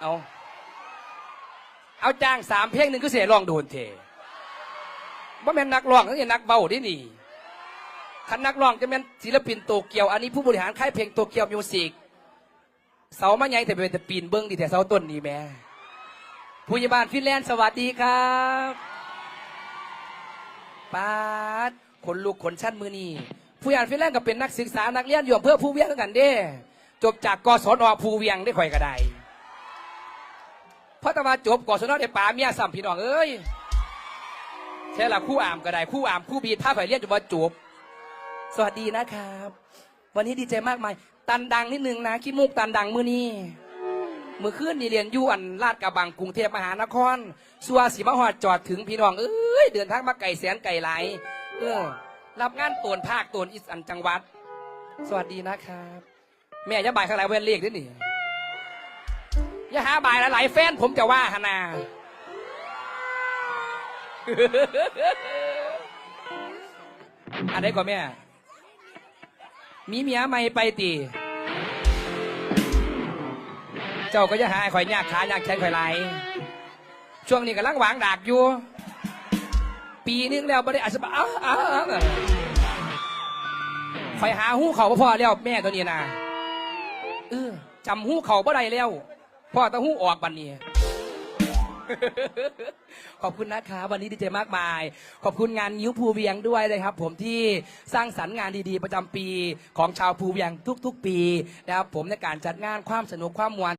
เอาเอาจ้างสามเพลงหนึ่งก็เสียร้องโดนเทว่าแม่นนักร้องนี่นักเบาดินี่คันนักร้องจะเป็นศิลปินโตเกียว อันนี้ผู้บริหารค่ายเพลงโตเกียวมิวสิกเสามาใหญ่แต่เป็นแต่ปีนเบิ้องดีแต่เสาต้นนี่แม่ผู้ใหญ่บ้านฟินแลนด์สวัสดีครับปาดขนลูกขนชั้นมือนี่ผู้ใหญ่บ้านฟินแลนด์ก็เป็นนักศึกษานักเรียนอยู่อำเภอภูเวียงกันเด้ จบจากกศนภูเวียงได้ข่อยกระไดเพราะแต่ ว่าจบกศนได้ป่าเมียซ้ำพี่น้องเอ้ยใช่ละคู่อามก็ได้คู่อามคู่บีถ้าข่อยเรียนจบว่าจบ สวัสดีนะครับ วันนี้ดีใจมากมาย ตันดังนิดนึงนะขี้มูกตันดังมือนี้มือขึ้นนี่เรียนยู่อันลาดกระบังกรุงเทพมหานครสัวสีมหอดจอดถึงพี่น้องเอ้ยเดินทางมาไก่แสนไก่ไหลเออรับงานตวนภาคตวนอีสานจังหวัด สวัสดีนะครับ แม่อย่าบ่ายข้างหลังเวนเรียกด้วยนี่ อย่าหาบ่ายหลายๆแฟนผมจะว่าฮานาอันไหนก่อนแม่ มีเมียใหม่ไปตี เจ้าก็จะหาให้ข่อยยากขายากแขนข่อยไหลช่วงนี้กำลังหวางดากอยู่ ปีนึงแล้วไม่ได้อาจจะอ้าวอ้าวข่อยหาหู้เขาบ่อแล้วแม่ตัวนี้นะเออจำหู้เขาบ่ได้แล้ว พ่อต้องหู้ออกบันนี้ ขอบคุณนะครับวันนี้ดีใจมากมาย ขอบคุณงานยิ้วภูเวียงด้วยนะครับ ผมที่สร้างสรรค์งานดีๆ ประจำปีของชาวภูเวียงทุก ๆ ปีนะครับผมในการจัดงานความสนุกความมวล